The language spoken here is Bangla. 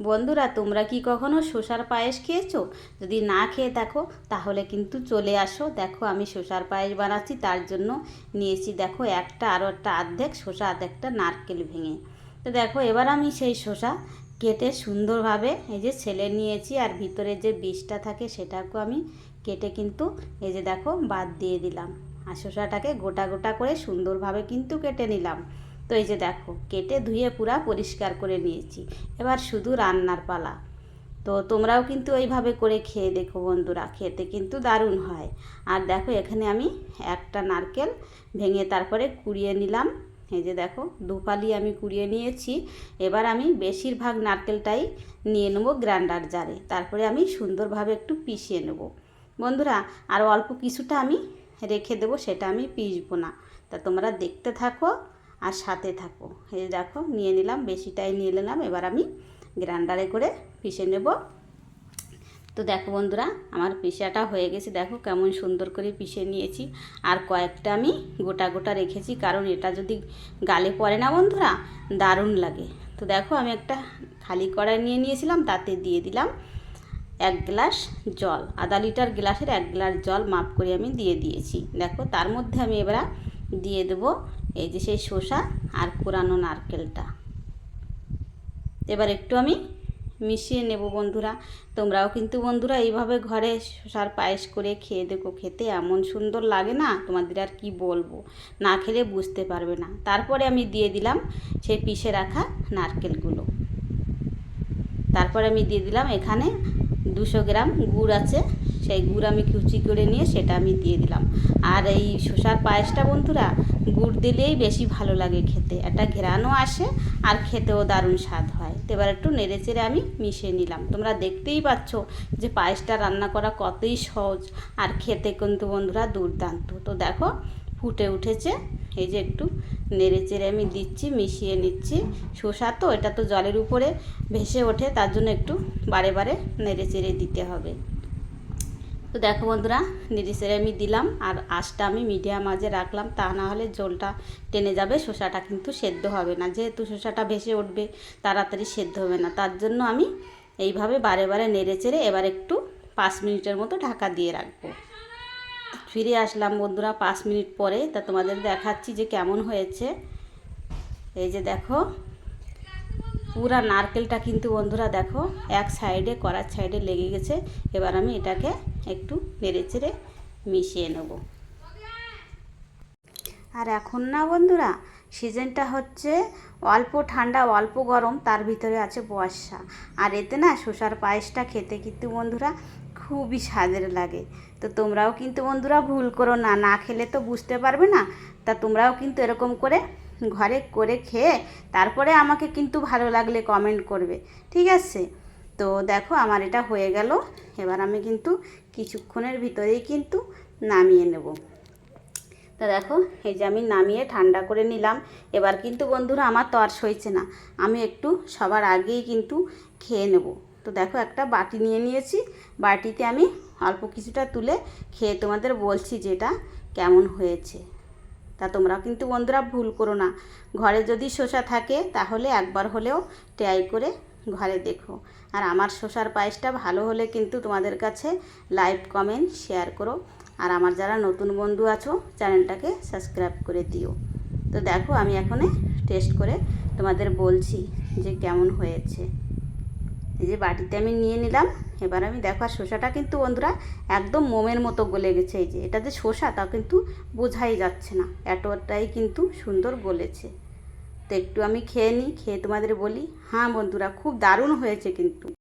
বন্ধুরা, তোমরা কি কখনো শসার পায়েস খেয়েছো? যদি না খেয়ে থাকো তাহলে কিন্তু চলে আসো। দেখো, আমি শসার পায়েস বানাচ্ছি, তার জন্য নিয়েছি, দেখো, একটা আরও একটা অর্ধেক শসা, অর্ধেকটা নারকেল ভেঙে। তো দেখো, এবার আমি সেই শসা কেটে সুন্দরভাবে এই যে ছেলে নিয়েছি, আর ভিতরে যে বিষটা থাকে, সেটাকেও আমি কেটে কিন্তু এই যে দেখো, বাদ দিয়ে দিলাম। আর শসাটাকে গোটা গোটা করে সুন্দরভাবে কিন্তু কেটে নিলাম। তো এই যে দেখো, কেটে ধুয়ে পুরা পরিষ্কার করে নিয়েছি। এবার শুধু রান্নার পালা। তো তোমরাও কিন্তু এইভাবে করে খেয়ে দেখো বন্ধুরা, খেতে কিন্তু দারুণ হয়। আর দেখো, এখানে আমি একটা নারকেল ভেঙে তারপরে কুড়িয়ে নিলাম। এই যে দেখো দুপালি আমি কুড়িয়ে নিয়েছি। এবার আমি বেশিরভাগ নারকেলটাই নিয়ে নেব গ্রাইন্ডার জারে। তারপরে আমি সুন্দরভাবে একটু পিষিয়ে নেব। বন্ধুরা, আর অল্প কিছুটা আমি রেখে দেবো, সেটা আমি পিসবো না। তা তোমরা দেখতে থাকো। আর সাথে থাকো। এই দেখো, নিয়ে নিলাম, বেশিটাই নিয়ে নিলাম। এবার আমি গ্রাইন্ডারে করে পিষে নেব। তো দেখো বন্ধুরা, আমার পিসাটা হয়ে গেছে। দেখো কেমন সুন্দর করে পিষে নিয়েছি। আর কয়েকটা আমি গোটা গোটা রেখেছি, কারণ এটা যদি গালে পড়ে না বন্ধুরা, দারুণ লাগে। তো দেখো, আমি একটা খালি কড়াই নিয়ে নিয়েছিলাম, তাতে দিয়ে দিলাম এক গ্লাস জল। আধা লিটার গ্লাসের এক গ্লাস জল মাপ করে আমি দিয়ে দিয়েছি। দেখো, তার মধ্যে আমি এবার দিয়ে দেবো এই যে সেই শসা আর কোরানো নারকেলটা। এবার একটু আমি মিশিয়ে নেব বন্ধুরা। তোমরাও কিন্তু বন্ধুরা এইভাবে ঘরে শসার পায়েস করে খেয়ে দেখো, খেতে এমন সুন্দর লাগে না, তোমাদের আর কি বলব? না খেলে বুঝতে পারবে না। তারপরে আমি দিয়ে দিলাম সেই পিষে রাখা নারকেলগুলো। তারপরে আমি দিয়ে দিলাম এখানে দুশো গ্রাম গুড় আছে, সেই গুড় আমি কুচি করে নিয়ে সেটা আমি দিয়ে দিলাম। আর এই শসার পায়েসটা বন্ধুরা, গুড় দিলেই বেশি ভালো লাগে খেতে। একটা ঘেরানো আসে আর খেতেও দারুণ স্বাদ হয়। তো এবার একটু নেড়ে চেড়ে আমি মিশিয়ে নিলাম। তোমরা দেখতেই পাচ্ছ যে পায়েসটা রান্না করা কতই সহজ আর খেতে কিন্তু বন্ধুরা দুর্দান্ত। তো দেখো, ফুটে উঠেছে। এই যে একটু নেড়ে চেড়ে আমি দিচ্ছি, মিশিয়ে নিচ্ছি। শসা তো, এটা তো জলের উপরে ভেসে ওঠে, তার জন্য একটু বারে বারে নেড়ে চেড়ে দিতে হবে। তো দেখো বন্ধুরা নেড়ে আমি দিলাম আর আঁচটা আমি মিডিয়াম আজে রাখলাম, তা না হলে জলটা টেনে যাবে, শসাটা কিন্তু সেদ্ধ হবে না। যেহেতু শসাটা ভেসে উঠবে, তাড়াতাড়ি সেদ্ধ হবে না। তার জন্য আমি এইভাবে বারে বারে নেড়ে চেড়ে এবার একটু পাঁচ মিনিটের মতো ঢাকা দিয়ে রাখব। ফিরে আসলাম বন্ধুরা পাঁচ মিনিট পরে, তা তোমাদের দেখাচ্ছি যে কেমন হয়েছে। এই যে দেখো পুরা নারকেলটা কিন্তু বন্ধুরা দেখো, এক সাইডে, করার সাইডে লেগে গেছে। এবার আমি এটাকে একটু নেড়ে চেড়ে মিশিয়ে নেব। আর এখন না বন্ধুরা, সিজনটা হচ্ছে অল্প ঠান্ডা, অল্প গরম, তার ভিতরে আছে বর্ষা। আর এতে না শসার পায়েসটা খেতে কিন্তু বন্ধুরা খুবই স্বাদের লাগে। তো তোমরাও কিন্তু বন্ধুরা ভুল করো না না খেলে তো বুঝতে পারবে না। তা তোমরাও কিন্তু এরকম করে ঘরে করে খেয়ে তারপরে আমাকে কিন্তু ভালো লাগলে কমেন্ট করবে, ঠিক আছে? তো দেখো আমার এটা হয়ে গেল, এবার আমি কিন্তু কিছুক্ষণের ভিতরেই কিন্তু নামিয়ে নেব। তা দেখো, এই যে আমি নামিয়ে ঠান্ডা করে নিলাম, এবার কিন্তু বন্ধুরা আমার তর সইছে না, আমি একটু সবার আগেই কিন্তু খেয়ে নেব। তো দেখো একটা বাটি নিয়ে নিয়েছি, বাটিতে আমি অল্প কিছুটা তুলে খেয়ে তোমাদের বলছি যেটা কেমন হয়েছে। তা তোমরা কিন্তু বন্ধুরা ভুল করো না। ঘরে যদি শসা থাকে, তাহলে একবার হলেও ট্রাই করে ঘরে দেখো। আর আমার শসার পায়েসটা ভালো হলে কিন্তু তোমাদের কাছে লাইভ কমেন্ট, শেয়ার করো। আর আমার যারা নতুন বন্ধু আছো, চ্যানেলটাকে সাবস্ক্রাইব করে দিও। তো দেখো, আমি এখনে টেস্ট করে তোমাদের বলছি যে কেমন হয়েছে। এই যে বাটিতে আমি নিয়ে নিলাম। এবার আমি দেখো, আর শসাটা কিন্তু বন্ধুরা একদম মোমের মতো গলে গেছে। এই যে এটা যে শসা, তা কিন্তু বোঝাই যাচ্ছে না। এতটাই কিন্তু সুন্দর গলেছে। তো একটু আমি খেয়ে নিই, খেয়ে তোমাদের বলি। হ্যাঁ বন্ধুরা, খুব দারুণ হয়েছে কিন্তু।